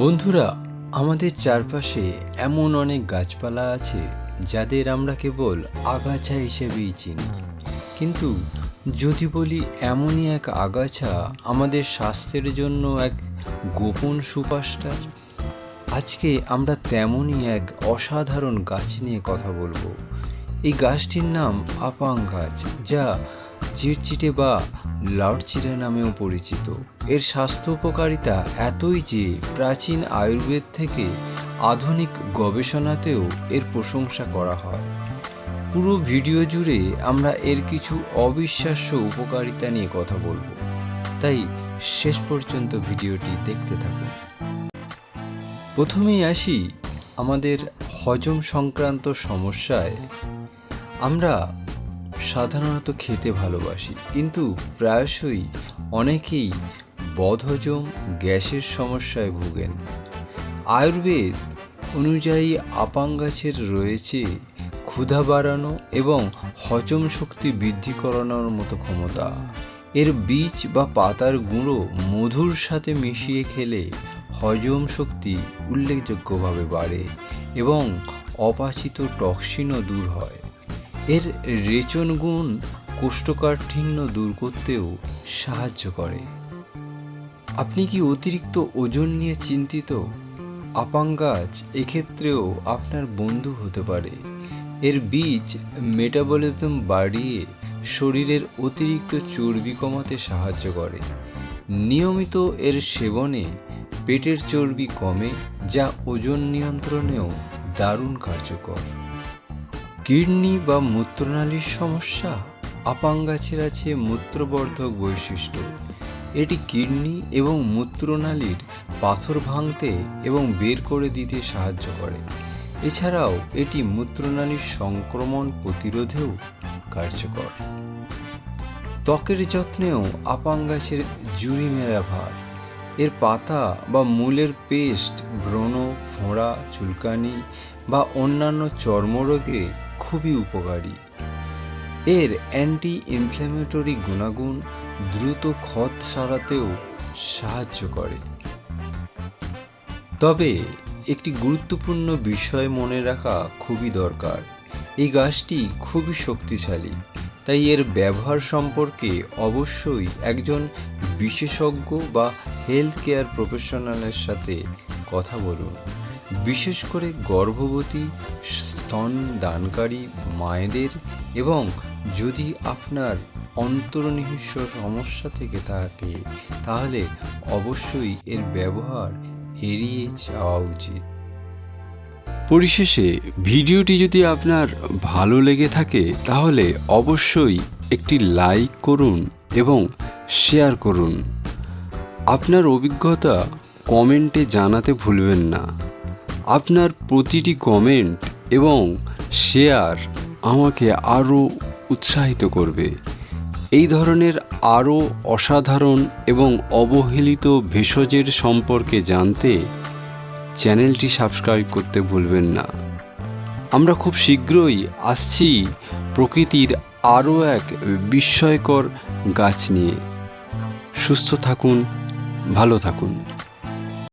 বন্ধুরা, আমাদের চারপাশে এমন অনেক গাছপালা আছে যাদের আমরা কেবল আগাছা হিসেবেই চিনি। কিন্তু যদি বলি এমনই এক আগাছা আমাদের স্বাস্থ্যের জন্য এক গোপন সুপারস্টার, আজকে আমরা তেমনই এক অসাধারণ গাছ নিয়ে কথা বলব। এই গাছটির নাম আপাং গাছ, যা চিটচিটে বা লাউডচিটে নামেও পরিচিত। এর স্বাস্থ্য উপকারিতা এতই যে প্রাচীন আয়ুর্বেদ থেকে আধুনিক গবেষণাতেও এর প্রশংসা করা হয়। পুরো ভিডিও জুড়ে আমরা এর কিছু অবিশ্বাস্য উপকারিতা নিয়ে কথা বলব। তাই শেষ পর্যন্ত ভিডিওটি দেখতে থাকুন। প্রথমেই আসি আমাদের হজম সংক্রান্ত সমস্যায়। আমরা সাধারণত খেতে ভালোবাসি। কিন্তু প্রায়শই অনেকেই বদহজম গ্যাসের সমস্যায় ভোগেন। আয়ুর্বেদ অনুযায়ী আপাং গাছের রয়েছে ক্ষুধা বাড়ানো এবং হজম শক্তি বৃদ্ধি করানোর মতো ক্ষমতা। এর বীজ বা পাতার গুঁড়ো মধুর সাথে মিশিয়ে খেলে হজম শক্তি উল্লেখযোগ্যভাবে বাড়ে এবং অপাচিত টক্সিনও দূর হয়। এর রেচন গুণ কোষ্ঠকাঠিন্য দূর করতেও সাহায্য করে। আপনি কি অতিরিক্ত ওজন নিয়ে চিন্তিত? আপাং গাছ এক্ষেত্রেও আপনার বন্ধু হতে পারে। এর বীজ মেটাবলিজম বাড়িয়ে শরীরের অতিরিক্ত চর্বি কমাতে সাহায্য করে। নিয়মিত এর সেবনে পেটের চর্বি কমে, যা ওজন নিয়ন্ত্রণেও দারুণ কার্যকর। কিডনি বা মূত্রনালীর সমস্যা আপাং গাছের আছে মূত্রবর্ধক বৈশিষ্ট্য। এটি কিডনি এবং মূত্রনালীর পাথর ভাঙতে এবং বের করে দিতে সাহায্য করে। এছাড়াও এটি মূত্রনালীর সংক্রমণ প্রতিরোধেও কার্যকর। ত্বকের যত্নেও আপাং গাছের জুড়ি মেরা ভার। এর পাতা বা মূলের পেস্ট, ব্রণ, ফোঁড়া, চুলকানি বা অন্যান্য চর্মরোগে খুবই উপকারী। এর অ্যান্টি ইনফ্ল্যামেটরি গুণাগুণ দ্রুত ক্ষত সারাতেও সাহায্য করে। তবে একটি গুরুত্বপূর্ণ বিষয় মনে রাখা খুবই দরকার। এই গাছটি খুবই শক্তিশালী, তাই এর ব্যবহার সম্পর্কে অবশ্যই একজন বিশেষজ্ঞ বা হেলথ কেয়ার প্রফেশনালের সাথে কথা বলুন। বিশেষ করে গর্ভবতী, স্তন দানকারী মায়েদের এবং যদি আপনার অন্তর্নিহিত সমস্যা থেকে থাকে, তাহলে অবশ্যই এর ব্যবহার এড়িয়ে যাওয়া উচিত। পরিশেষে, ভিডিওটি যদি আপনার ভালো লেগে থাকে, তাহলে অবশ্যই একটি লাইক করুন এবং শেয়ার করুন। আপনার অভিজ্ঞতা কমেন্টে জানাতে ভুলবেন না। আপনার প্রতিটি কমেন্ট এবং শেয়ার আমাকে আরও উৎসাহিত করবে। এই ধরনের আরও অসাধারণ এবং অবহেলিত ভেষজের সম্পর্কে জানতে চ্যানেলটি সাবস্ক্রাইব করতে ভুলবেন না। আমরা খুব শীঘ্রই আসছি প্রকৃতির আরও এক বিস্ময়কর গাছ নিয়ে। সুস্থ থাকুন ভালো থাকুন